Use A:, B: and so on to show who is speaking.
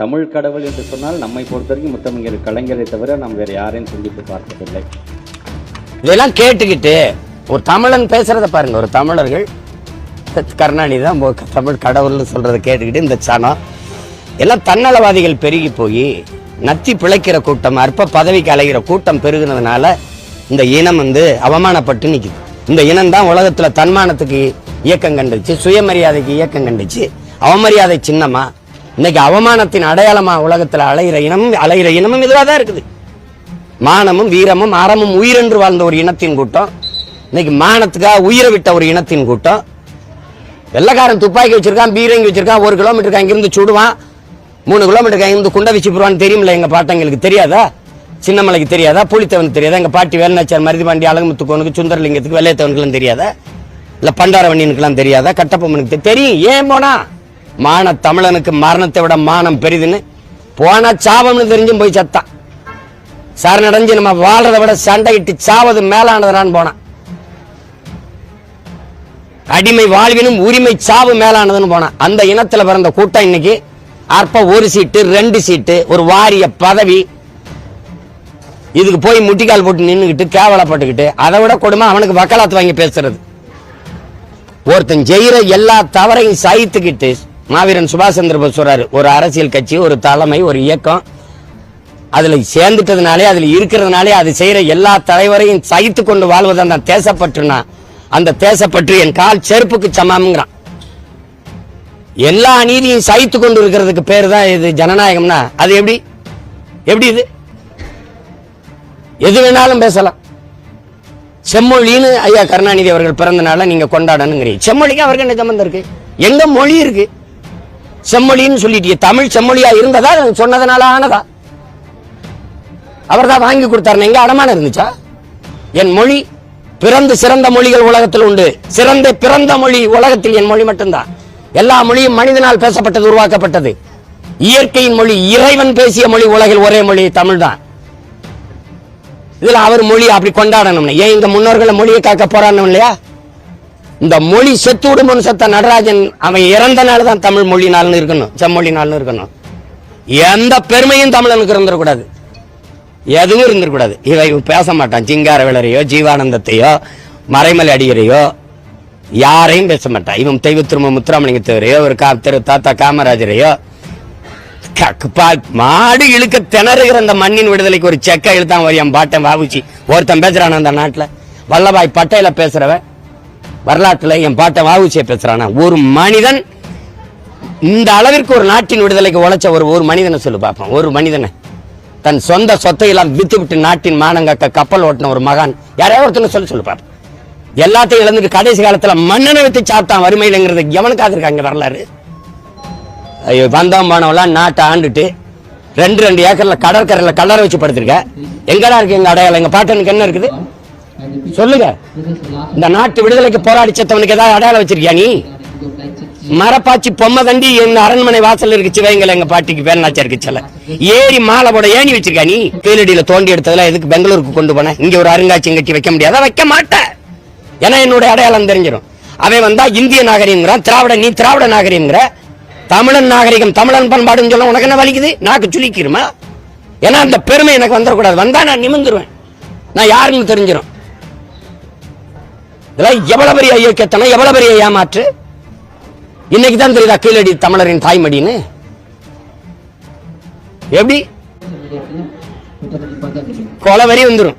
A: தமிழ் கடவுள் என்று சொன்னால் நம்மை பொறுத்தவரைக்கும் முத்தமிழர் கலைஞரை தவிர நாம் வேறு யாரையும் சிந்தித்து பார்த்ததில்லை.
B: இதெல்லாம் கேட்டுக்கிட்டு ஒரு தமிழன் பேசுறத பாருங்க. ஒரு தமிழர்கள் கருணாநிதி தான் தமிழ் கடவுள்னு சொல்றத கேட்டுக்கிட்டு இந்த சனம் எல்லாம் தன்னலவாதிகள் பெருகி போய் நத்தி பிழைக்கிற கூட்டம் அற்ப பதவிக்கு அலைகிற கூட்டம் பெருகுனதுனால இந்த இனம் வந்து அவமானப்பட்டு நிற்குது இந்த இனம் தான் உலகத்தில் தன்மானத்துக்கு இயக்கம் கண்டுச்சு சுயமரியாதைக்கு இயக்கம் கண்டுச்சு அவமரியாதை சின்னமா இன்னைக்கு அவமானத்தின் அடையாளமா உலகத்தில் அலைகிற இனமும் அலைகிற இனமும் இதுவாக தான் இருக்குது. மானமும் வீரமும் அறமும் உயிரென்று வாழ்ந்த ஒரு இனத்தின் கூட்டம். இன்னைக்கு மானத்துக்காக உயிரை விட்ட ஒரு இனத்தின் கூட்டம். வெள்ளக்காரன் துப்பாக்கி வச்சிருக்கான் பீரங்கி வச்சிருக்கான் ஒரு கிலோமீட்டருக்கு அங்கிருந்து சுடுவான் மூணு கிலோமீட்டருக்கு அங்கிருந்து குண்டை வச்சு போடுவான்னு தெரியுமில்ல எங்கள் பாட்டங்களுக்கு தெரியாதா? சின்னமலைக்கு தெரியாதா? புளித்தவனுக்கு தெரியாதா? எங்கள் பாட்டி வேலுநாச்சியார் மருதிபாண்டி அழகுமுத்துக்கோனுக்கு சுந்தரலிங்கத்துக்கு வெள்ளையத்தவனுக்குலாம் தெரியாதா? இல்லை பண்டாரவண்ணியனுக்குலாம் தெரியாதா? கட்டப்பொம்மனுக்கு தெரியும். ஏன் போனா? மான தமிழனுக்கு மரணத்தை விட மானம் பெரிதுன்னு போனா சாபம்னு தெரிஞ்சும் போய் சத்தான். சரணடைஞ்சு நம்ம வாழ்றதை விட சண்டையிட்டு சாவது மேலானதுடான்னு போனான். அடிமை வாழ்வினும் உரிமை சாவு மேலானதுன்னு போனான். அந்த இனத்துல பிறந்த கூட்டம் இன்னைக்கு அற்ப ஒரு சீட்டு ரெண்டு சீட்டு ஒரு வாரிய பதவி. இதுக்கு போய் முட்டிக்கால் போட்டு நின்றுக்கிட்டு கேவலப்பட்டுக்கிட்டு அதை விட கொடுமை அவனுக்கு வக்காலத்து வாங்கி பேசுறது. ஒருத்தன் ஜெயிற எல்லா தவறையும் சகித்துக்கிட்டு மாவீரன் சுபாஷ் சந்திர போஸ் சொல்றாரு ஒரு அரசியல் கட்சி ஒரு தலைமை ஒரு இயக்கம் அதுல சேர்ந்துட்டதுனாலே அதுல இருக்கிறதுனாலே அது செய்யற எல்லா தலைவரையும் சகித்து கொண்டு வாழ்வதான் அந்த தேசப்பற்றுனா. அந்த தேசப்பற்று என் கால் செருப்புக்கு சமம்ங்கிறான். எல்லா அநீதியும் சகித்து கொண்டு இருக்கிறதுக்கு பேர் தான் இது ஜனநாயகம்னா. அது எப்படி? எப்படி இது? எது வேணாலும் பேசலாம். செம்மொழின்னு ஐயா கருணாநிதி அவர்கள் பிறந்த நாளை நீங்க கொண்டாடணுங்கிறீங்க. செம்மொழிக்கு அவருக்கு என்ன சம்பந்தம் இருக்கு? எங்க மொழி இருக்கு? செம்மொழின்னு சொல்லிட்டு தமிழ் செம்மொழியா இருந்ததா? சொன்னதுனால ஆனதா? அவர் தான் வாங்கி கொடுத்தாரு எங்க அடமானம் இருந்துச்சா? என் மொழி பிறந்து சிறந்த மொழிகள் உலகத்தில் உண்டு. சிறந்த பிறந்த மொழி உலகத்தில் என் மொழி மட்டும்தான். எல்லா மொழியும் மனிதனால் பேசப்பட்டது உருவாக்கப்பட்டது. இயற்கையின் மொழி இறைவன் பேசிய மொழி உலகில் ஒரே மொழி தமிழ் தான் இதுல அவர் மொழி அப்படி கொண்டாடணும்னு ஏன் இந்த முன்னோர்களை மொழியை காக்க போறான்னு இல்லையா? இந்த மொழி செத்து விடுமனு செத்த நடராஜன் அவன் இறந்த நாள் தான் தமிழ் மொழி நாள்னு இருக்கணும் செம்மொழி நாள்னு இருக்கணும். எந்த பெருமையும் தமிழனுக்கு இருந்துடக்கூடாது எதுவும் இருந்துடக்கூடாது இவன் இவன் பேச மாட்டான். சிங்கார விளரையோ ஜீவானந்தத்தையோ மறைமலை அடிகரையோ யாரையும் பேச மாட்டான். இவன் தெய்வ திரும்ப முத்துராமலிங்க தேவரையோ ஒரு கா திரு தாத்தா காமராஜரையோ மாடு இழுக்க திணறுகிற அந்த மண்ணின் விடுதலைக்கு ஒரு செக்க இழுத்தான் ஒரு என் பாட்டன் வாவுச்சி ஒருத்தன் பேசுறான் அந்த நாட்டில். வல்லபாய் பட்டையில பேசுறவன். வரலாற்றில் என் பாட்டை வாவுச்சியை பேசுகிறானா ஒரு மனிதன் இந்த அளவிற்கு ஒரு நாட்டின் விடுதலைக்கு உழைச்ச ஒரு ஒரு மனிதனை சொல்லி பார்ப்போம். ஒரு மனிதனை. தன் சொந்த சொத்தையெல்லாம் வித்து விட்டு நாட்டின் மானங்காக்க கப்பல் ஓட்டின ஒரு மகான். யாரையாவது ஒருத்தனை சொல்லி சொல்லி பார்ப்போம். எல்லாத்தையும் இழந்துட்டு கடைசி காலத்தில் மண்ணெண்ணை வித்து சாப்பிட்டான் வறுமையிலங்கிறது எவனுக்காக இருக்காங்க வரலாறு? ஐயோ வந்தோம் போனவெல்லாம் நாட்டை ஆண்டுட்டு ரெண்டு ரெண்டு ஏக்கரில் கடற்கரையில் கல்லறை வச்சு படுத்திருக்க. எங்கடா இருக்கு எங்கள் அடையாளம்? எங்கள் பாட்டனுக்கு என்ன இருக்குது? சொல்லுங்க. இந்த நாட்டு விடுதலைக்கு போராடி செத்தவனுக்கு ஏதாவது அடையாளம் வச்சிருக்கியா நீ? மரப்பாச்சி பொம்மை தண்டி எங்க அரண்மனை வாசல் இருக்கு வைங்கள எங்க பாட்டிக்கு வேணாச்சா இருக்கு சில மாலை போட ஏணி வச்சிருக்கா நீ? கீழடியில தோண்டி எடுத்ததுல எதுக்கு பெங்களூருக்கு கொண்டு போன? இங்க ஒரு அருங்காட்சியம் கட்டி வைக்க முடியாத. வைக்க மாட்டேன். ஏன்னா என்னுடைய அடையாளம் தெரிஞ்சிடும் அவன் வந்தா இந்திய நாகரிகங்கிறான் திராவிட நீ திராவிட நாகரிகங்கிற தமிழன் நாகரிகம் தமிழன் பண்பாடுன்னு சொல்ல உனக்கு என்ன வலிக்குது? நாக்கு சுளிக்கிருமா? ஏன்னா அந்த பெருமை எனக்கு வந்துடக்கூடாது வந்தா நான் நிமிந்துருவேன் நான் யாருன்னு தெரிஞ்சிடும் இதெல்லாம் எவ்வளவு பெரிய இயக்கத்தனம் எவ்வளவு பெரிய ஏமாற்று? இன்னைக்கு தான் தெரியுதா கீழடி தமிழரின் தாய்மடின்னு? எப்படி? கொலை வரி வந்துடும்